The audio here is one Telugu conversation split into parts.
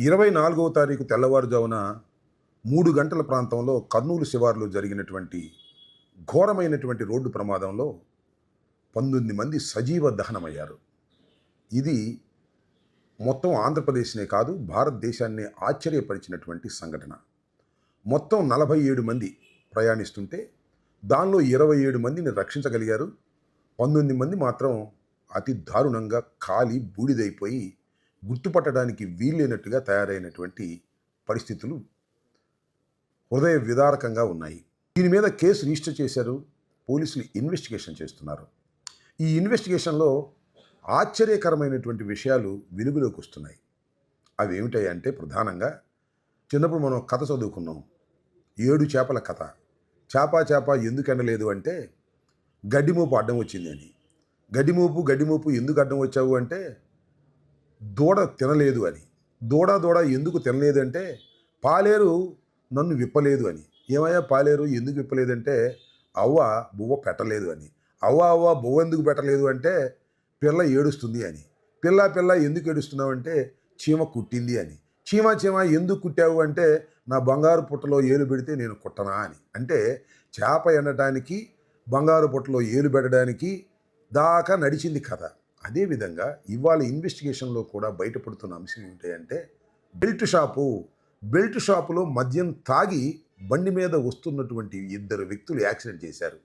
ఇరవై నాలుగవ తారీఖు తెల్లవారుజామున మూడు గంటల ప్రాంతంలో కర్నూలు శివారులో జరిగినటువంటి ఘోరమైనటువంటి రోడ్డు ప్రమాదంలో పంతొమ్మిది మంది సజీవ దహనమయ్యారు. ఇది మొత్తం ఆంధ్రప్రదేశ్నే కాదు భారతదేశాన్ని ఆశ్చర్యపరిచినటువంటి సంఘటన. మొత్తం నలభై ఏడు మంది ప్రయాణిస్తుంటే దానిలో ఇరవై ఏడు మందిని రక్షించగలిగారు. పంతొమ్మిది మంది మాత్రం అతి దారుణంగా కాలి బూడిదైపోయి గుర్తుపట్టడానికి వీల్లేనట్టుగా తయారైనటువంటి పరిస్థితులు హృదయ విదారకంగా ఉన్నాయి. దీని మీద కేసు రిజిస్టర్ చేశారు. పోలీసులు ఇన్వెస్టిగేషన్ చేస్తున్నారు. ఈ ఇన్వెస్టిగేషన్లో ఆశ్చర్యకరమైనటువంటి విషయాలు వెలుగులోకి వస్తున్నాయి. అవి ఏమిటాయంటే ప్రధానంగా చిన్నప్పుడు మనం కథ చదువుకున్నాం. ఏడు చేపల కథ. చేప చేప ఎందుకు ఎండలేదు అంటే గడ్డిమోపు అడ్డం వచ్చింది అని. గడ్డిమోపు గడ్డిమోపు ఎందుకు అడ్డం వచ్చావు అంటే దూడ తినలేదు అని. దూడ దూడ ఎందుకు తినలేదు అంటే పాలేరు నన్ను విప్పలేదు అని. ఏమయ్యా పాలేరు ఎందుకు విప్పలేదంటే అవ్వ బువ్వ పెట్టలేదు అని. అవ్వ అవ్వ బువ్వ ఎందుకు పెట్టలేదు అంటే పిల్ల ఏడుస్తుంది అని. పిల్ల పిల్ల ఎందుకు ఏడుస్తున్నావంటే చీమ కుట్టింది అని. చీమ చీమ ఎందుకు కుట్టావు అంటే నా బంగారు పుట్టలో ఏలు పెడితే నేను కుట్టనా అని. అంటే చేప ఎండటానికి బంగారు పుట్టలో ఏలు పెట్టడానికి దాకా నడిచింది కథ. అదేవిధంగా ఇవాళ ఇన్వెస్టిగేషన్లో కూడా బయటపడుతున్న అంశం ఏంటంటే బెల్ట్ షాపు. బెల్ట్ షాపులో మద్యం తాగి బండి మీద వస్తున్నటువంటి ఇద్దరు వ్యక్తులు యాక్సిడెంట్ చేశారు.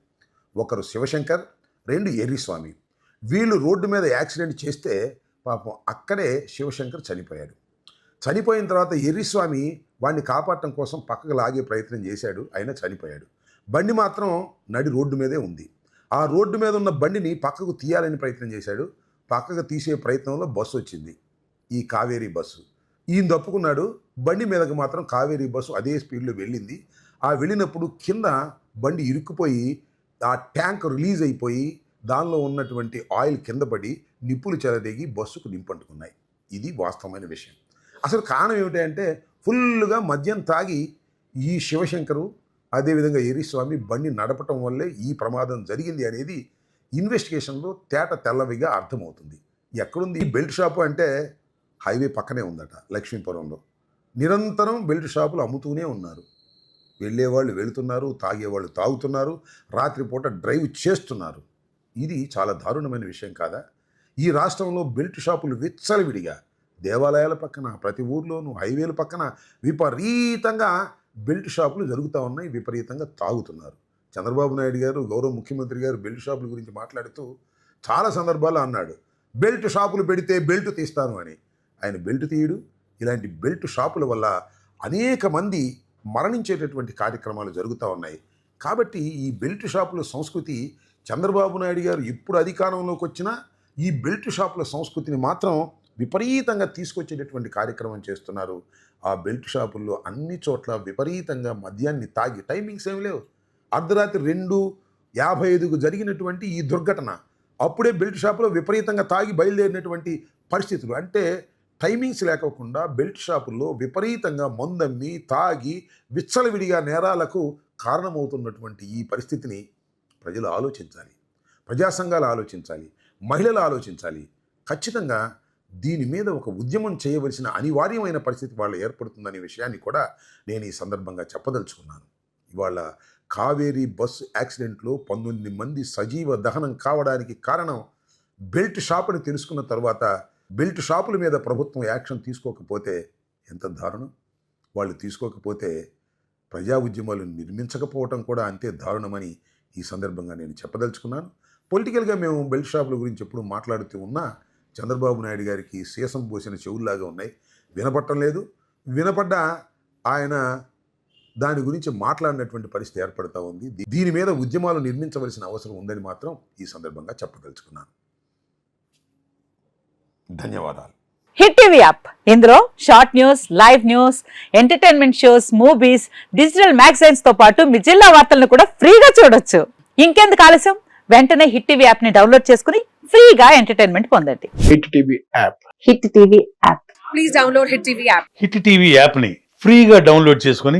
ఒకరు శివశంకర్ రెండు ఎర్రిస్వామి. వీళ్ళు రోడ్డు మీద యాక్సిడెంట్ చేస్తే పాపం అక్కడే శివశంకర్ చనిపోయాడు. చనిపోయిన తర్వాత ఎర్రిస్వామి వాడిని కాపాడటం కోసం పక్కకు లాగే ప్రయత్నం చేశాడు అయినా చనిపోయాడు. బండి మాత్రం నడి రోడ్డు మీదే ఉంది. ఆ రోడ్డు మీద ఉన్న బండిని పక్కకు తీయాలని ప్రయత్నం చేశాడు. పక్కకు తీసే ప్రయత్నంలో బస్సు వచ్చింది. ఈ కావేరీ బస్సు. ఈయన తప్పుకున్నాడు. బండి మీదకు మాత్రం కావేరీ బస్సు అదే స్పీడ్లో వెళ్ళింది. ఆ వెళ్ళినప్పుడు కింద బండి ఇరుక్కుపోయి ఆ ట్యాంక్ రిలీజ్ అయిపోయి దానిలో ఉన్నటువంటి ఆయిల్ కింద పడి నిప్పులు చెలరేగి బస్సుకు నింపంటుకున్నాయి ఇది వాస్తవమైన విషయం. అసలు కారణం ఏమిటంటే ఫుల్గా మద్యం తాగి ఈ శివశంకరు అదేవిధంగా ఎరిస్వామి బండి నడపటం వల్లే ఈ ప్రమాదం జరిగింది అనేది ఇన్వెస్టిగేషన్లో తేట తెల్లవిగా అర్థమవుతుంది. ఎక్కడుంది? ఈ బెల్ట్ షాపు అంటే హైవే పక్కనే ఉందట లక్ష్మీపురంలో. నిరంతరం బెల్ట్ షాపులు అమ్ముతూనే ఉన్నారు. వెళ్ళేవాళ్ళు వెళుతున్నారు తాగేవాళ్ళు తాగుతున్నారు రాత్రిపూట డ్రైవ్ చేస్తున్నారు. ఇది చాలా దారుణమైన విషయం కాదా? ఈ రాష్ట్రంలో బెల్ట్ షాపులు విచ్చలవిడిగా దేవాలయాల పక్కన ప్రతి ఊర్లోనూ హైవేల పక్కన విపరీతంగా బెల్ట్ షాపులు జరుగుతూ ఉన్నాయి విపరీతంగా తాగుతున్నారు. చంద్రబాబు నాయుడు గారు గౌరవ ముఖ్యమంత్రి గారు బెల్ట్ షాపుల గురించి మాట్లాడుతూ చాలా సందర్భాల్లో అన్నాడు బెల్ట్ షాపులు పెడితే బెల్ట్ తీస్తాను అని. ఆయన బెల్ట్ తీయడు. ఇలాంటి బెల్ట్ షాపుల వల్ల అనేక మంది మరణించేటటువంటి కార్యక్రమాలు జరుగుతూ ఉన్నాయి. కాబట్టి ఈ బెల్ట్ షాపుల సంస్కృతి చంద్రబాబు నాయుడు గారు ఎప్పుడు అధికారంలోకి వచ్చినా ఈ బెల్ట్ షాపుల సంస్కృతిని మాత్రం విపరీతంగా తీసుకొచ్చేటటువంటి కార్యక్రమం చేస్తున్నారు. ఆ బెల్ట్ షాపుల్లో అన్ని చోట్ల విపరీతంగా మద్యాన్ని తాగి టైమింగ్స్ ఏమి లేవు. అర్ధరాత్రి రెండు యాభై ఐదుకు జరిగినటువంటి ఈ దుర్ఘటన అప్పుడే బెల్ట్ షాపులో విపరీతంగా తాగి బయలుదేరినటువంటి పరిస్థితులు. అంటే టైమింగ్స్ లేకోకుండా బెల్ట్ షాపుల్లో విపరీతంగా మందమ్మి తాగి విచ్చలవిడిగా నేరాలకు కారణమవుతున్నటువంటి ఈ పరిస్థితిని ప్రజలు ఆలోచించాలి. ప్రజాసంఘాలు ఆలోచించాలి. మహిళలు ఆలోచించాలి. ఖచ్చితంగా దీని మీద ఒక ఉద్యమం చేయవలసిన అనివార్యమైన పరిస్థితి వాళ్ళు ఏర్పడుతుందనే విషయాన్ని కూడా నేను ఈ సందర్భంగా చెప్పదలుచుకున్నాను. ఇవాళ కావేరీ బస్సు యాక్సిడెంట్లో పంతొమ్మిది మంది సజీవ దహనం కావడానికి కారణం బెల్ట్ షాప్ అని తెలుసుకున్న తర్వాత బెల్ట్ షాపుల మీద ప్రభుత్వం యాక్షన్ తీసుకోకపోతే ఎంత దారుణం. వాళ్ళు తీసుకోకపోతే ప్రజా ఉద్యమాలు నిర్మించకపోవటం కూడా అంతే దారుణమని ఈ సందర్భంగా నేను చెప్పదలుచుకున్నాను. పొలిటికల్గా మేము బెల్ట్ షాపుల గురించి ఎప్పుడు మాట్లాడుతూ ఉన్నా చంద్రబాబు నాయుడు గారికి సీసం పోసిన చెవుల్లాగా ఉన్నాయి. వినపట్టం లేదు. వినపడ్డ ఆయన దాని గురించి మాట్లాడినటువంటి పరిస్థితి ఏర్పడుతూ ఉంది. దీని మీద ఉద్యమాలు నిర్మించవలసిన అవసరం ఉందని మాత్రం ఈ సందర్భంగా చెప్పదలుచుకున్నాను. ధన్యవాదాలు. Hit TV app. ఇందులో short news live news entertainment shows movies digital మ్యాగజైన్స్తో పాటు మీ జిల్లా వార్తలను కూడా ఫ్రీగా చూడొచ్చు. ఇంకెందుకు ఆలస్యం? వెంటనే హిట్ టీవీ యాప్ని డౌన్లోడ్ చేసుకుని ఫ్రీగా ఎంటర్టైన్మెంట్ పొందండి. Hit TV app. Hit TV app. Please download Hit TV app. Hit TV యాప్ని ఫ్రీగా డౌన్లోడ్ చేసుకొని